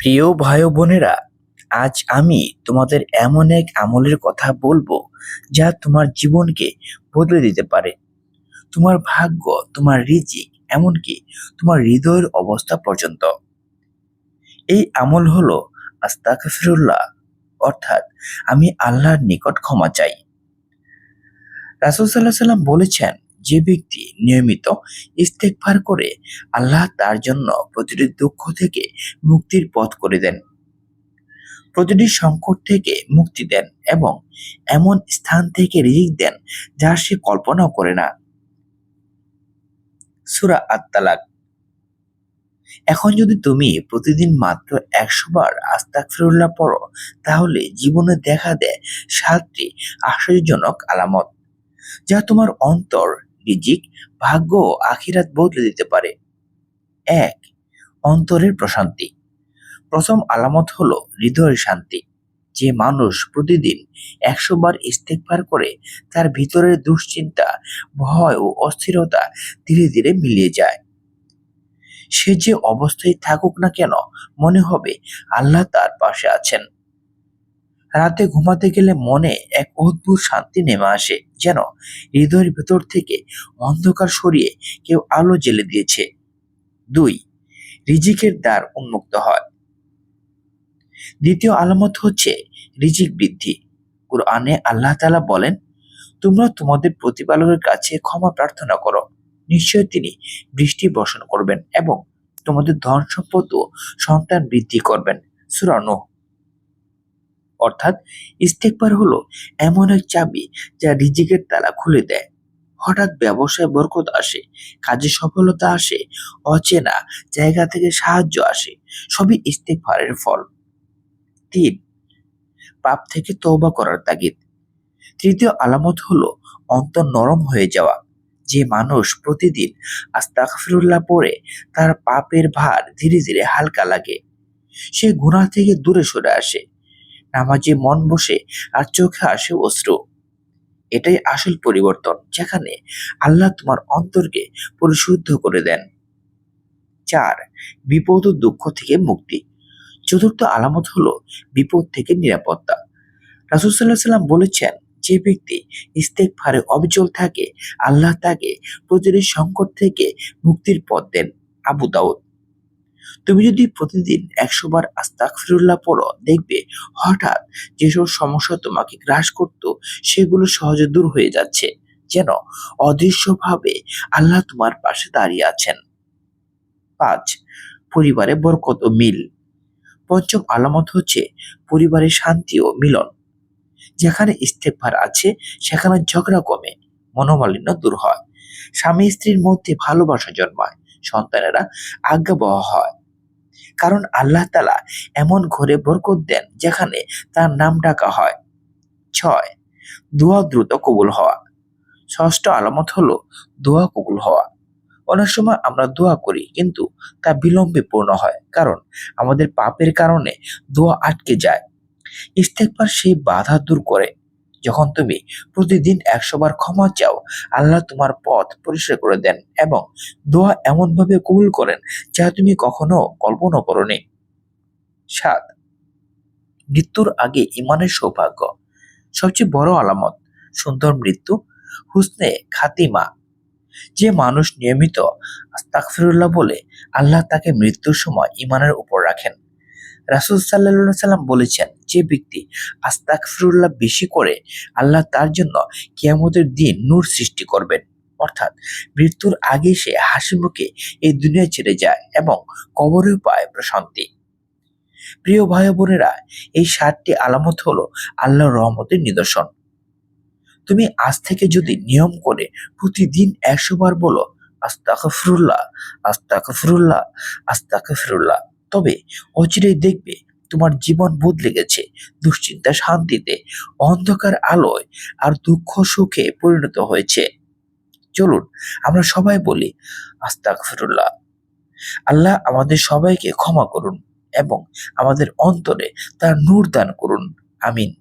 প্রিয় ভাই বোনেরা, আজ আমি তোমাদের এমন এক আমলের কথা বলব যা তোমার জীবনকে বদলে দিতে পারে। তোমার ভাগ্য, তোমার রিজিক এমনকি তোমার হৃদয়ের অবস্থা পর্যন্ত। এই আমল হলো আস্তাগফিরুল্লাহ, অর্থাৎ আমি আল্লাহর নিকট ক্ষমা চাই। রাসূল আলাইহি সাল্লাম বলেছেন যে ব্যক্তি নিয়মিত ইস্তেগফার করে আল্লাহ তার জন্য প্রতিটি দুঃখ থেকে মুক্তির পথ করে দেন। প্রতিটি সংকট থেকে মুক্তি দেন এবং এমন স্থান থেকে রিজিক দেন যা সে কল্পনাও করে না। সুরা আত্মালাক এখন যদি তুমি প্রতিদিন মাত্র একশো বার আস্তাগফিরুল্লাহ পড়ো, তাহলে জীবনে দেখা দেয় সাতটি আশ্চর্যজনক আলামত, যা তোমার অন্তর রিজিক ভাগ্য ও আখিরাত বদলে দিতে পারে। এক, অন্তরের প্রশান্তি। প্রথম আলামত হলো হৃদয়ের শান্তি। যে মানুষ প্রতিদিন একশো বার ইস্তেকবার করে, তার ভিতরের দুশ্চিন্তা, ভয় ও অস্থিরতা ধীরে ধীরে মিলিয়ে যায়। সে যে অবস্থায় থাকুক না কেন, মনে হবে আল্লাহ তার পাশে আছেন। রাতে ঘুমাতে গেলে মনে এক অদ্ভুত শান্তি নেমে আসে, যেন হৃদয়ের ভেতর থেকে অন্ধকার সরিয়ে কেউ আলো জ্বেলে দিয়েছে। দুই, রিজিকের দ্বার উন্মুক্ত হয়। দ্বিতীয় আলামত হচ্ছে রিজিক বৃদ্ধি। কোরআনে আল্লাহ তাআলা বলেন, তোমরা তোমাদের প্রতিপালকের কাছে ক্ষমা প্রার্থনা করো। নিশ্চয় তিনি বৃষ্টি বর্ষণ করবেন এবং তোমাদের ধন সম্পদ ও সন্তান বৃদ্ধি করবেন। সূরা নূহ। অর্থাৎ ইস্তেকবার হলো এমন এক চাবি যা রিজিকের তালা খুলে দেয়। হঠাৎ ব্যবসায় বরকত আসে, কাজে সফলতা আসে, অচেনা জায়গা থেকে সাহায্য আসে, সবই ইস্তেকবারের ফল। তিন, পাপ থেকে তওবা করার তাগিদ। তৃতীয় আলামত হলো অন্তর নরম হয়ে যাওয়া। যে মানুষ প্রতিদিন আস্তাগফিরুল্লাহ পড়ে, তার পাপের ভার ধীরে ধীরে হালকা লাগে। সে গুনাহ থেকে দূরে সরে আসে। নামাজে মন বসে আর চোখে আসে অশ্রু। এটাই আসল পরিবর্তন, যেখানে আল্লাহ তোমার অন্তরকে পরিশুদ্ধ করে দেন। চার, বিপদ ও দুঃখ থেকে মুক্তি। চতুর্থ আলামত হলো বিপদ থেকে নিরাপত্তা। রাসুল সাল্লাহ সাল্লাম বলেছেন, যে ব্যক্তি ইস্তেকফারে অবিচল থাকে, আল্লাহ তাকে প্রতিটি সংকট থেকে মুক্তির পথ দেন। আবু দাউদ তুমি যদি প্রতিদিন একশো বার আস্তাগফিরুল্লাহ পড়ো, দেখবে হঠাৎ যেসব সমস্যা তোমাকে গ্রাস করত, সেগুলো সহজে দূর হয়ে যাচ্ছে। যেন অদৃশ্যভাবে আল্লাহ তোমার পাশে দাঁড়িয়ে আছেন। পাঁচ, পরিবারে বরকত ও মিল। পঞ্চম আলামত হচ্ছে পরিবারের শান্তি ও মিলন। যেখানে ইস্তেকভার আছে, সেখানে ঝগড়া কমে, মনোমালিন্য দূর হয়। স্বামী স্ত্রীর মধ্যে ভালোবাসা জন্মায়। সন্তানেরা আজ্ঞাবহ হয়। কারণ আল্লাহ তালা এমন ঘরে বরকত দেন যেখানে তার নাম ডাকা হয়। ছয়, দোয়া দ্রুত কবুল হওয়া। ষষ্ঠ আলামত হলো দোয়া কবুল হওয়া। অনেক সময় আমরা দোয়া করি কিন্তু তা বিলম্বে পূর্ণ হয় কারণ আমাদের পাপের কারণে দোয়া আটকে যায়। ইস্তেকবার সেই বাধা দূর করে। যখন তুমি প্রতিদিন একশো বার ক্ষমা চাও, আল্লাহ তোমার পথ পরিষ্কার করে দেন এবং দোয়া এমনভাবে কবুল করেন যা তুমি কখনো কল্পনা করনি। সাত, মৃত্যুর আগে ইমানের সৌভাগ্য। সবচেয়ে বড় আলামত, সুন্দর মৃত্যু, হুসনে খাতিমা। যে মানুষ নিয়মিত আস্তাগফিরুল্লাহ বলে, আল্লাহ তাকে মৃত্যুর সময় ইমানের উপর রাখেন। রাসুল সাল্লাহ সাল্লাম বলেছেন, যে ব্যক্তি আস্তাগফিরুল্লাহ বেশি করে, আল্লাহ তার জন্য কিয়ামতের দিন নূর সৃষ্টি করবেন। অর্থাৎ মৃত্যুর আগে সে হাসি মুখে এই দুনিয়া ছেড়ে যায় এবং কবরেও পায় প্রশান্তি। প্রিয় ভাই বোনেরা, এই সাতটি আলামত হলো আল্লাহর রহমতের নিদর্শন। তুমি আজ থেকে যদি নিয়ম করে প্রতিদিন একশো বার বলো, আস্তাগফিরুল্লাহ আস্তাগফিরুল্লাহ আস্তাগফিরুল্লাহ। তবে অচিরেই দেখবে তোমার জীবন বদলে গেছে। দুশ্চিন্তা শান্তিতে অন্ধকার আলোয় আর দুঃখ সুখে পরিণত হয়েছে। চলুন আমরা সবাই বলি আস্তাকফিরুল্লাহ আল্লাহ আমাদের সবাইকে ক্ষমা করুন এবং আমাদের অন্তরে তার নূর দান করুন। আমিন।